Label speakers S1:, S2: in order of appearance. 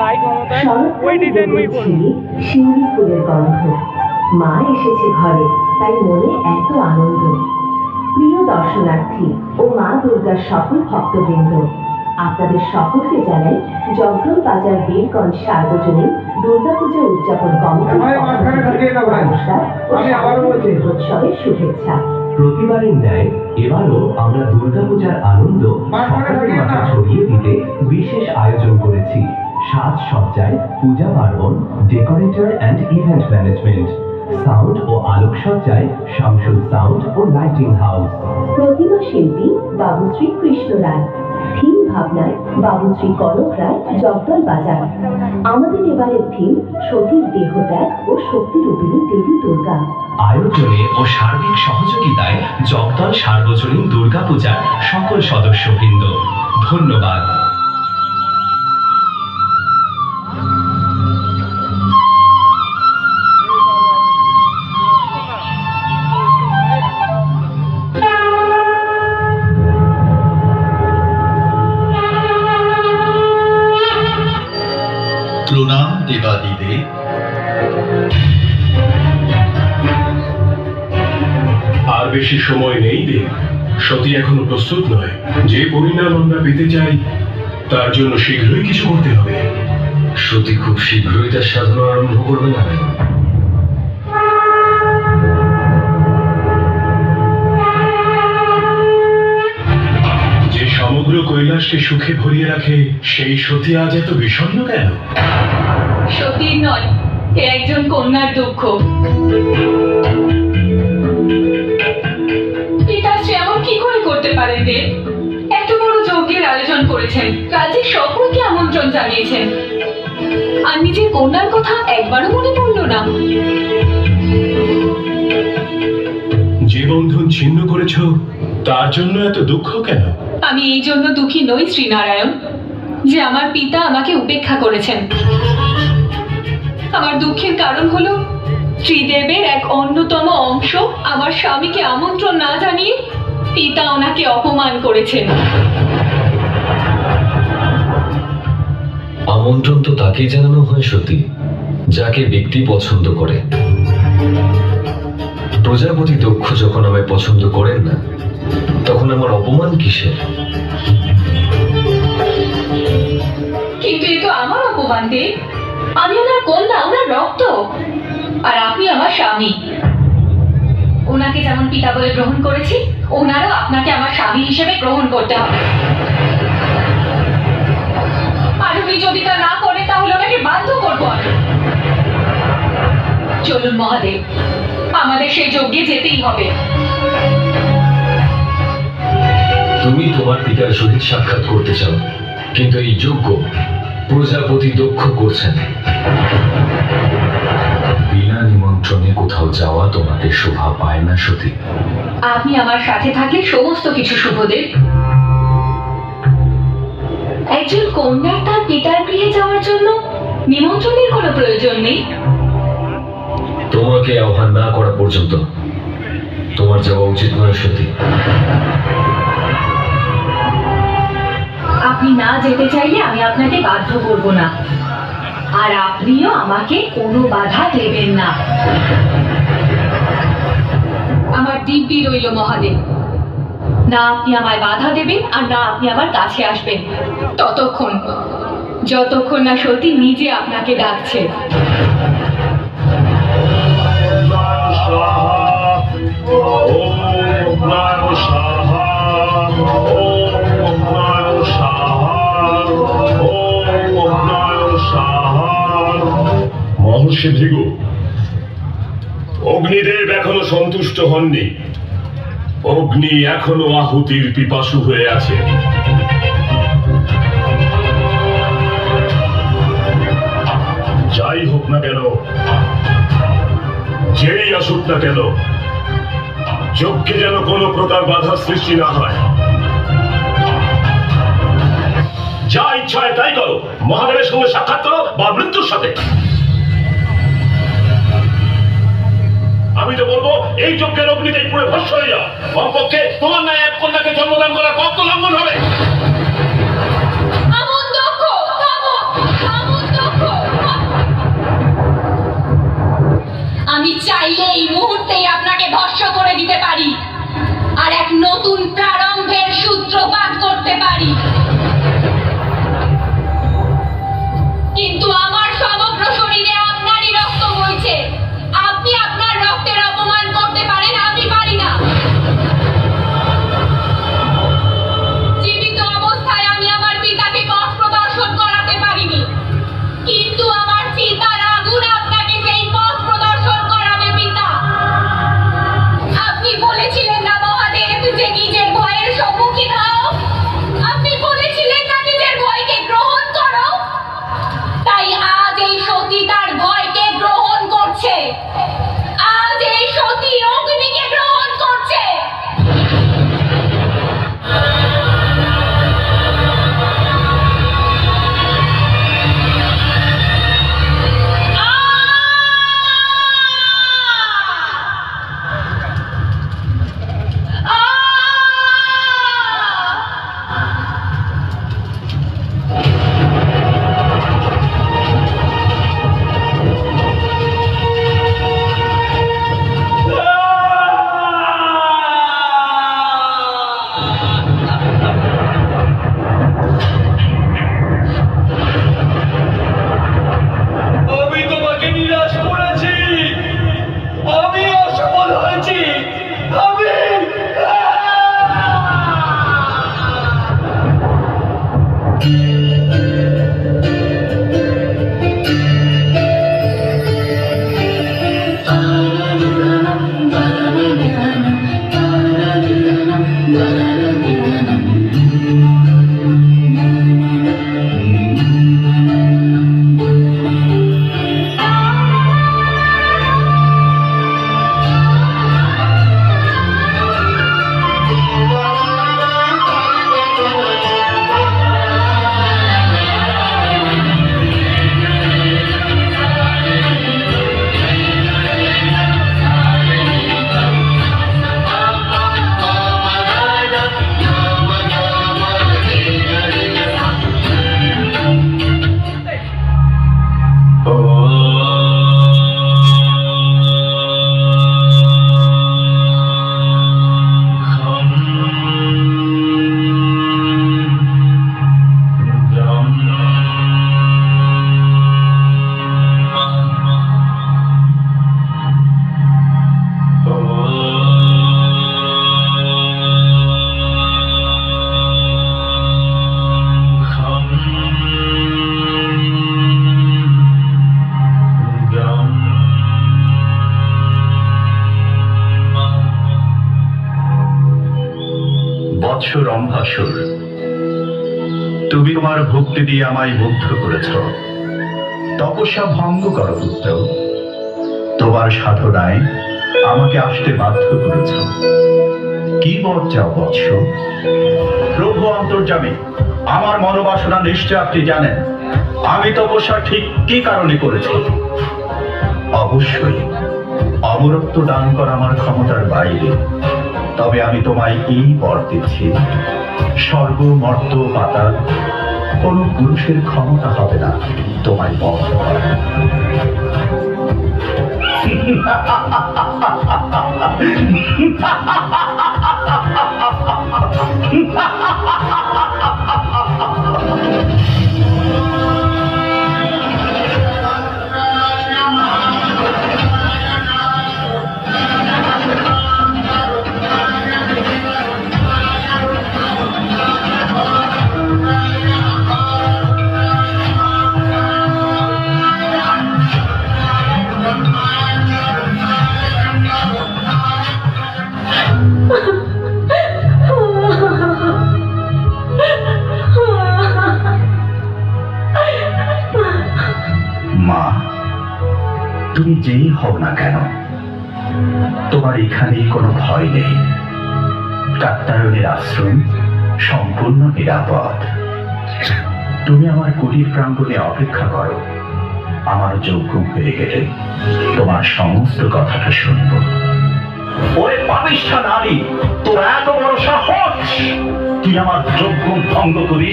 S1: Light মমতায় ওই ডিজাইনই
S2: গন্ধ। মা এসেছে ঘরে তাই মনে এত আনন্দ। প্রিয় দর্শনার্থী ও মা দুর্গার সকল ভক্তবৃন্দ আপনাদের সকলকে জানাই জগদল বাজার বীরগঞ্জ সার্বজনীন দুর্গাপূজা উদযাপন
S3: বলছি।
S2: দুর্গোৎসবের শুভেচ্ছা।
S4: প্রতিবারের ন্যায় এবারও আমরা দুর্গাপূজার আনন্দ সকলের মাঝে ছড়িয়ে দিতে বিশেষ আয়োজন করেছি। সাজসজ্জায় পূজা পার্বণ decorator and event management sound ও আলোকসজ্জায় শামসুল সাউন্ড ও লাইটিং হাউস
S2: প্রতিমা শিল্পী বাবুশ্রী কৃষ্ণ রায়। থিম ভাবনায় বাবুশ্রী কনক রায় জগদল বাজার। আমাদের এবারের থিম সতীর দেহত্যাগ ও শক্তিরূপিণী দেবী দুর্গা।
S4: আয়োজনে ও সার্বিক সহযোগিতায় জগদল সার্বজনীন দুর্গাপূজার সকল সদস্যবৃন্দ ধন্যবাদ।
S5: প্রণাম দেবাদিদে
S6: আর বেশি সময় নেই দেব সতী এখনও প্রস্তুত নয়। যে পরিণাম আমরা পেতে চাই, তার জন্য শীঘ্রই কিছু করতে হবে।
S5: সতী খুব শীঘ্রই তার সাধনা আরম্ভ করবে না।
S6: সমগ্র কৈলাসকে সুখে ভরিয়ে রাখে, সেই সতী আজ এত বিষণ্ণ কেন?
S7: সতীর নয় এ একজন কন্যার দুঃখ। পিতাশ্রী এমন কি করে করতে পারেন দেব এত বড় যজ্ঞের আয়োজন করেছেন রাজ্যের সকলকে আমন্ত্রণ জানিয়েছেন। আর নিজের কন্যার কথা একবারও মনে পড়ল না।
S6: যে বন্ধন ছিন্ন করেছ তার জন্য এত দুঃখ কেন?
S7: আমি এই জন্য দুঃখী নই শ্রীনারায়ণ যে আমার পিতা আমাকে উপেক্ষা করেছেন। আমার দুঃখের কারণ হলো শ্রীদেবের এক অন্যতম অংশ আমার স্বামীকে আমন্ত্রণ না জানিয়ে পিতা ওনাকে অপমান করেছেন।
S5: আমন্ত্রণ তো তাকেই জানানো হয় সতী যাকে ব্যক্তি পছন্দ করে। প্রজাপতি দক্ষ যখন আমায় পছন্দ করেন না তখন আমার অপমান কিসের?
S7: কিন্তু এ তো আমার অপমান দেব। আমি ওনার কন্যা ওনার রক্ত। আর আপনি আমার স্বামী। ওনাকে যেমন পিতা বলে গ্রহণ করেছি, ওনারও আপনাকে আমার স্বামী হিসেবে গ্রহণ করতে হবে। আর উনি যদি তা না করে, তাহলে ওনাকে বাধ্য করব আমি। চলুন মহাদেব, আমাদের সেই যজ্ঞে যেতেই হবে।
S5: তুমি তোমার পিতার সহিত সাক্ষাৎ করতে চাও, কিন্তু এই যোগ্য প্রজাপতি দক্ষ করছেন। বিনা নিমন্ত্রণে কোথাও যাওয়া তোমাকে শোভা পায় না সতী।
S7: আপনি আমার সাথে থাকলে সমস্ত কিছু শুভদের একজন কন্যার তার পিতার গৃহে যাওয়ার জন্য নিমন্ত্রণের কোনো প্রয়োজন নেই?
S5: তোমাকে আহ্বান না করা পর্যন্ত তোমার যাওয়া উচিত নয় সতী।
S7: আপনি না যেতে চাইলে আমি আপনাকে বাধ্য করব না। আর আপনিও আমাকে কোনো বাধা দেবেন না। আমার দিব্যি রইল মহাদেব। না আপনি আমায় বাধা দেবেন আর না আপনি আমার কাছে আসবেন। ততক্ষণ, যতক্ষণ না সতী নিজে আপনাকে ডাকছে।
S6: মহর্ষি ভৃগু, অগ্নিদেব এখনও সন্তুষ্ট হননি। অগ্নি এখনও আহুতির পিপাসু হয়ে আছে। যাই হোক না কেন, যেই আসুক না কেন, যজ্ঞে যেন কোনো প্রকার বাধা সৃষ্টি না হয়। যা ইচ্ছা হয় তাই করো। মহাদেবের সঙ্গে সাক্ষাৎ করো বা মৃত্যুর সাথে। আমি তো বলব, এই যজ্ঞের অগ্নিতেই পুরো ভস্য হয়ে যাও। কমপক্ষে তোমার না এক কন্যাকে জন্মদান করার কত লঙ্ঘন হবে?
S3: বৎস রম্ভাসুর তুমি তোমার ভক্তি দিয়ে আমায় মুগ্ধ করেছ। তপস্যা ভঙ্গ করো পুত্র তোমার সাধনায় আমাকে আসতে বাধ্য করেছ। কি চাও বৎস প্রভু অন্তর্যামী, আমার মনোবাসনা নিশ্চয় আপনি জানেন। আমি তপস্যা ঠিক কি কারণে করেছি? অবশ্যই। অমরত্ব দান করা আমার ক্ষমতার বাইরে। তবে আমি তোমায় এই বর দিচ্ছি? সর্বমর্ত পাতাল কোন পুরুষের ক্ষমতা হবে না তোমায় বধ করা মা যেই হও না কেন? তোমার এখানে কোনো ভয় নেই। কাত্তায়নের আশ্রম সম্পূর্ণ নিরাপদ। তুমি আমার কুটির প্রাঙ্গণে অপেক্ষা করো। আমার যোগ্য হয়ে গেলে তোমার সমস্ত কথাটা শুনব। ওরে পাপিষ্ঠা নারী, তোর এত বড় সাহস! তুই আমার যোগ্য ভঙ্গ করিস?